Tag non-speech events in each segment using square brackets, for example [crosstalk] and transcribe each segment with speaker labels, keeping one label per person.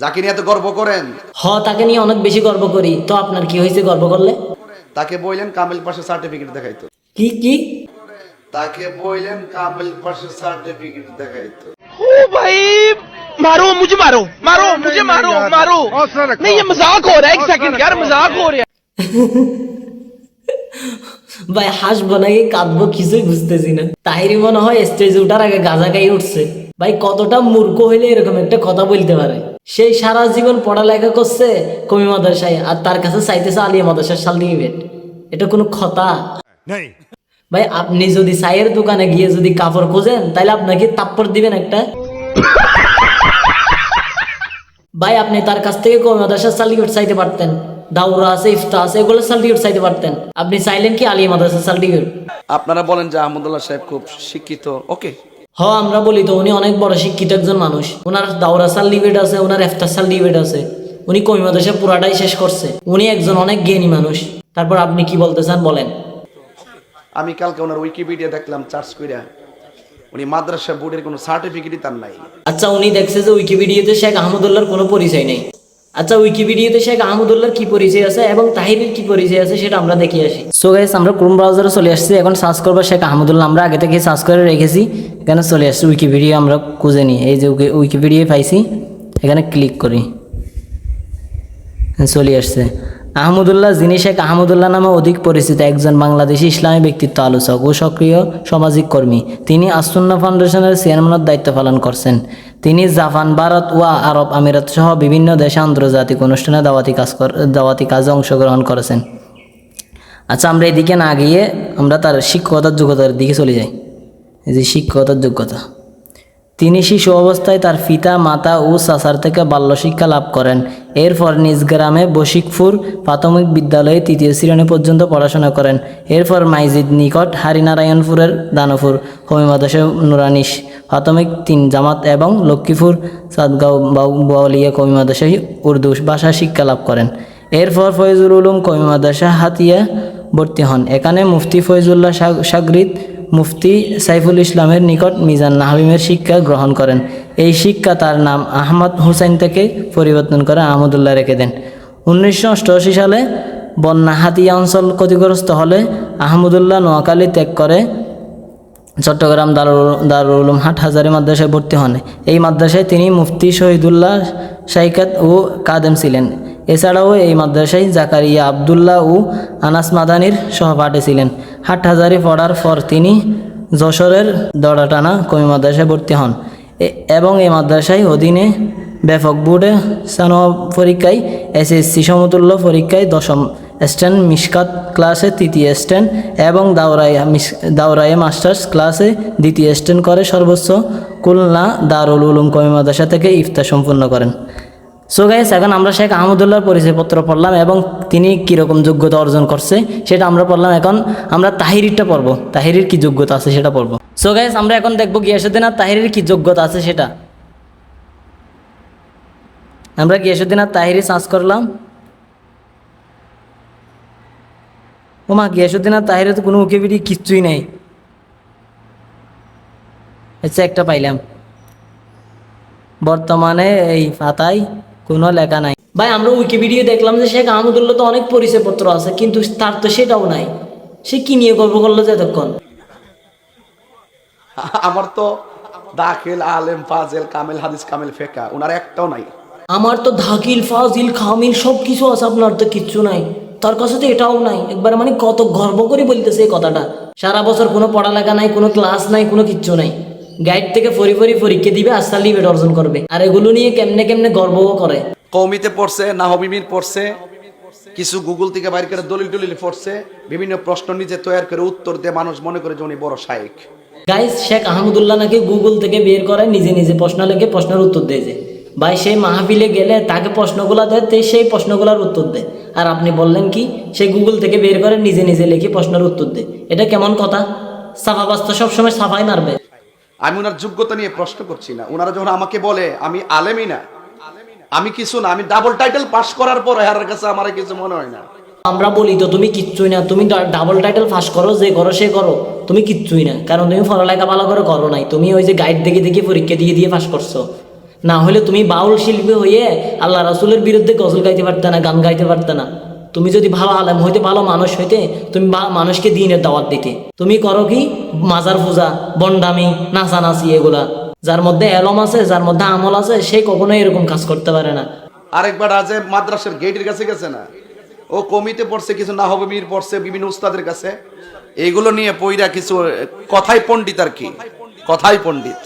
Speaker 1: যাকে নিয়ে এত গর্ব করেন
Speaker 2: হ তাকে নিয়ে অনেক বেশি গর্ব করি তো আপনার কি হয়েছে গর্ব করলে
Speaker 1: তাকে বললেন কামিল পাশে সার্টিফিকেট দেখাইতো
Speaker 2: কি কি
Speaker 1: তাকে বললেন কামিল পাশে সার্টিফিকেট দেখাইতো
Speaker 3: ओ भाई मारो मुझे मारो मारो मुझे मारो मारो नहीं ये मजाक हो रहा है एक सेकंड यार मजाक हो रहा है [laughs]
Speaker 2: ভাই হাসবো নাকি কাঁদবো কিছুই বুঝতেছি না তাহিরি মনে হয় স্টেজে উঠার আগে গাজা গাই উঠছে ভাই কতটা মূর্খ হইলে এরকম একটা কথা বলতে পারে? সেই সারা জীবন পড়ালেখা করছে কমি মাদ্রাসায় আর তার কাছে চাইতেছে আলিয়া মাদ্রাসার সার্টিফিকেট এটা কোনো কথা? ভাই আপনি যদি চায়ের দোকানে গিয়ে যদি কাপড় খোঁজেন তাহলে আপনাকে তাপ্পর দিবেন একটা। ভাই আপনি তার কাছ থেকে কমি মাদ্রাসার সার্টিফিকেট চাইতে পারতেন। দাউরা আছে ইফতা আছে এগুলো সার্টিফিকেট চাইতে পারতেন। আপনি চাইলেন কি আলিয়া মাদ্রাসার সার্টিফিকেট
Speaker 1: আপনারা বলেন যে আহমদুল্লাহ সাহেব খুব শিক্ষিত। ওকে।
Speaker 2: হ আমরা বলি তো উনি অনেক বড় শিক্ষিত একজন মানুষ। ওনার দাওরা সার্টিফিকেট আছে ওনার এফতার সার্টিফিকেট আছে। উনি কমি মাদ্রাসা পুরাটাই শেষ করছে। উনি একজন অনেক জ্ঞানী মানুষ। তারপর আপনি কি বলতে চান বলেন।
Speaker 1: আমি কালকে ওনার উইকিপিডিয়া দেখলাম চার্জ কইরা। উনি মাদ্রাসা বোর্ডের কোনো সার্টিফিকেটই তার নাই।
Speaker 2: আচ্ছা উনি দেখছে যে উইকিপিডিয়াতে শেখ আহমদুল্লাহর কোনো পরিচয় নেই। আচ্ছা উইকিপিডিয়াতে শেখ আহমদুল্লাহর কি পরিচয় আছে এবং তাহিরের কি পরিচয় আছে সেটা আমরা দেখে আসি। সো গাইস আমরা ক্রোম ব্রাউজারে চলে আসছি। এখন সার্চ করব শেখ আহমদুল্লাহ। আমরা আগে থেকে সার্চ করে রেখেছি। এখানে চলে আসছি উইকিপিডিয়া আমরা খুঁজে নিই। এই যে উইকিপিডিয়া পাইছি। এখানে ক্লিক করি। চলে আসছে। আহমদুল্লাহ যিনি শেখ আহমদুল্লাহ নামে অধিক পরিচিত একজন বাংলাদেশি ইসলামী ব্যক্তিত্ব আলোচক ও সক্রিয় সামাজিক কর্মী, তিনি আসুন্না ফাউন্ডেশনের চেয়ারম্যানের দায়িত্ব পালন করছেন। তিনি জাপান, ভারত ও আরব আমিরাত সহ বিভিন্ন দেশে আন্তর্জাতিক অনুষ্ঠানে দাওয়াতি কাজ দাওয়াতি কাজে অংশগ্রহণ করেছেন। আচ্ছা আমরা এদিকে না গিয়ে আমরা তার শিক্ষকতার যোগ্যতার দিকে চলে যাই। যে শিক্ষকতার যোগ্যতা। তিনি শিশু অবস্থায় তার পিতা, মাতা ও চাচার থেকে বাল্য শিক্ষা লাভ করেন। এরপর নিজ গ্রামে বশিকপুর প্রাথমিক বিদ্যালয়ে তৃতীয় শ্রেণি পর্যন্ত পড়াশোনা করেন। এরপর মাইজিদ নিকট হারিনারায়ণপুরের দানপুর কমিমাদাসে নুরানিশ প্রাথমিক তিন জামাত এবং লক্ষ্মীপুর সাদগাঁও বাউলিয়া কমিমাদাসে উর্দু ভাষা শিক্ষা লাভ করেন। এরপর ফয়জুল উলুম কমিমাদাসা হাতিয়া ভর্তি হন। এখানে মুফতি ফয়জুল্লাহ সাগ- সাগরিদ মুফতি সাইফুল ইসলামের নিকট মিজান নাহবিমের শিক্ষা গ্রহণ করেন। এই শিক্ষা তার নাম আহমদ হুসাইন থেকে পরিবর্তন করে আহমদুল্লাহ রেখে দেন। উনিশশো অষ্টআশি সালে বন্যা হাতিয়া অঞ্চল ক্ষতিগ্রস্ত হলে আহমদুল্লাহ নোয়াখালী ত্যাগ করে চট্টগ্রাম দারুল দারুল হাট হাজারি মাদ্রাসায় ভর্তি হন। এই মাদ্রাসায় তিনি মুফতি শহীদুল্লাহ শাইকাত ও কাদেম ছিলেন। এছাড়াও এই মাদ্রাসায় জাকারিয়া আবদুল্লাহ ও আনাস মাদানির সহপাঠী ছিলেন। হাট হাজারি পড়ার পর তিনি যশোরের দড়াটানা কমি মাদ্রাসায় ভর্তি হন। এবং এই মাদ্রাসায় অধীনে ব্যাপক বোর্ডে স্নান পরীক্ষায় এসএসসি সমতুল্য পরীক্ষায় দশম স্ট্যান্ড মিসকাত ক্লাসে তৃতীয় স্ট্যান্ড এবং দাওরাই মিস- দাওরায়ে মাস্টার্স ক্লাসে দ্বিতীয় স্ট্যান্ড করে সর্বোচ্চ খুলনা দারুল উলুম কমি মাদ্রাসা থেকে ইফতার সম্পূর্ণ করেন। সো গাইস এখন আমরা শেখ আহমদুল্লাহর পরিচয়পত্র পড়লাম এবং তিনি কীরকম যোগ্যতা অর্জন করছে সেটা আমরা পড়লাম এখন। আমরা তাহিরিরটা পড়ব। তাহিরির কি যোগ্যতা আছে সেটা পড়ব। সো গাইস আমরা এখন দেখব গিয়াসুদ্দিন আর তাহিরির কি যোগ্যতা আছে সেটা। আমরা গিয়াসুদ্দিন আর তাহিরি সার্চ করলাম। ও মা গিয়াসুদ্দিন আর তাহিরে তো কোনো উকিবিডি কিচ্ছুই নেই। আচ্ছা একটা পাইলাম। বর্তমানে এই পাতায় কোনো লেখা নাই। ভাই আমরা উইকিপিডিয়া দেখলাম যে শেখ আহমদুল্লাহ তো অনেক পরিচয়পত্র আছে কিন্তু তার তো সেটাও নাই। সে কি নিয়ে গল্প করল যে এতক্ষণ? [laughs]
Speaker 1: আমার তো দাখিল আলেম ফাজেল কামেল হাদিস কামেল ফেকা ওনার একটাও নাই।
Speaker 2: আমার তো ধাকিল ফাজিল খামিল সব কিছু আছে আপনার তো কিচ্ছু নাই। তার কাছে তো এটাও নাই। একবার মানে কত গর্ব করে বলতেছে এই কথাটা। সারা বছর কোনো পড়ালেখা নাই কোনো ক্লাস নাই কোনো কিচ্ছু নাই। গাইড থেকে ফরি ফরি পরীক্ষা দিবে আর সার্টিফিকেট অর্জন করবে। আর এগুলো নিয়ে কেমনে কেমনে গর্বও করে।
Speaker 1: কৌমিতে পড়ছে নাহবিমির পড়ছে কিছু গুগল থেকে বাইর করে দলিল টলিল পড়ছে বিভিন্ন প্রশ্ন নিজে তৈরি করে উত্তর দিয়ে মানুষ মনে করে যে উনি বড় শায়েক।
Speaker 2: গাইস শেখ আহমদুল্লাহ নাকি গুগল থেকে বের করে নিজে নিজে প্রশ্ন লিখে প্রশ্নের উত্তর দেয় যে ভাই সেই মাহফিলে গেলে তাকে প্রশ্নগুলো দেয় তে সেই প্রশ্নগুলোর উত্তর দেয়। আর আপনি বললেন কি সে গুগল থেকে বের করে নিজে নিজে লিখে প্রশ্নের উত্তর দেয়। এটা কেমন কথা? সাফা বাস্তা সবসময় সাফাই মারবে।
Speaker 1: আমি ওনার যোগ্যতা নিয়ে প্রশ্ন করছি না। ওনারা যখন আমাকে বলে, আমি আলেমই না, আমি কিছু না, আমি ডাবল টাইটেল পাস করার পর এর কাছে আমার কিছু মনে হয় না।
Speaker 2: আমরা বলি তো, তুমি কিচ্ছুই না, তুমি ডাবল টাইটেল ফাঁস করো, যে করো সে করো, তুমি কিচ্ছুই না। কারণ তুমি পড়ালেখা ভালো করে করো নাই, তুমি ওই যে গাইড দেখে দেখে পরীক্ষা দিয়ে দিয়ে পাস করছ। না হলে তুমি বাউল শিল্পী হয়ে আল্লাহ রাসুলের বিরুদ্ধে গজল গাইতে পারতে না, গান গাইতে পারতে না। তুমি যদি ভালো আলেম হইতে, ভালো মানুষ হইতে, তুমি মানুষকে দিনের দাওয়াত দিতে। তুমি করো কি? মাজার পূজা, বন্ডামি, নাচানাচি এগুলা। যার মধ্যে এলম আছে, যার মধ্যে আমল আছে, সে কখনোই এরকম কাজ করতে পারে না।
Speaker 1: আরেকবার আজে মাদ্রাসার গেটের কাছে গেছে না? ও কমিতে পড়ছে, কিছু না হবে মীর পড়ছে, বিভিন্ন উস্তাদের কাছে। এইগুলো নিয়ে পইরা কিছু, কথাই পণ্ডিত আর কি। কথাই পণ্ডিত।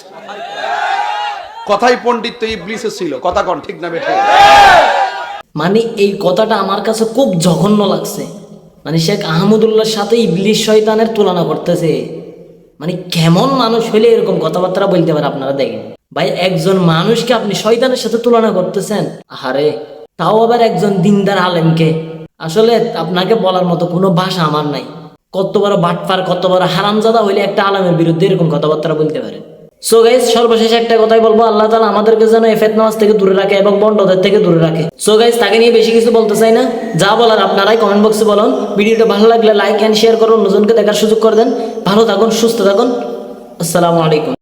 Speaker 1: কথাই পণ্ডিত তো ইবলিসে ছিল। কথা কন, ঠিক না বেঠে?
Speaker 2: মানে এই কথাটা আমার কাছে খুব জঘন্য লাগছে। মানে শেখ আহমদুল্লাহর সাথে ইবলিশ শয়তানের তুলনা করতেছে। মানে কেমন মানুষ হলে এরকম কথাবার্তা বলতে পারে আপনারা দেখেন। ভাই, একজন মানুষকে আপনি শয়তানের সাথে তুলনা করতেছেন? আহারে, তাও আবার একজন দিনদার আলেমকে। আসলে আপনাকে বলার মতো কোনো ভাষা আমার নাই। কত বড় বাটপার কত বড় হারামজাদা হইলে একটা আলেমের বিরুদ্ধে এরকম কথাবার্তা বলতে পারে। সো গাইস সর্বশেষ একটা কথাই বলব, আল্লাহ তাআলা আমাদেরকে যেন এফেত নামাজ থেকে দূরে রাখে এবং বন্ডদের থেকে দূরে রাখে। সো গাইস তাকে নিয়ে বেশি কিছু বলতে চাই না। যা বলার আপনারাই কমেন্ট বক্সে বলুন। ভিডিওটা ভালো লাগলে লাইক এন্ড শেয়ার করুন। অন্যজনকে দেখার সুযোগ করে দেন। ভালো থাকুন, সুস্থ থাকুন। আসসালামু আলাইকুম।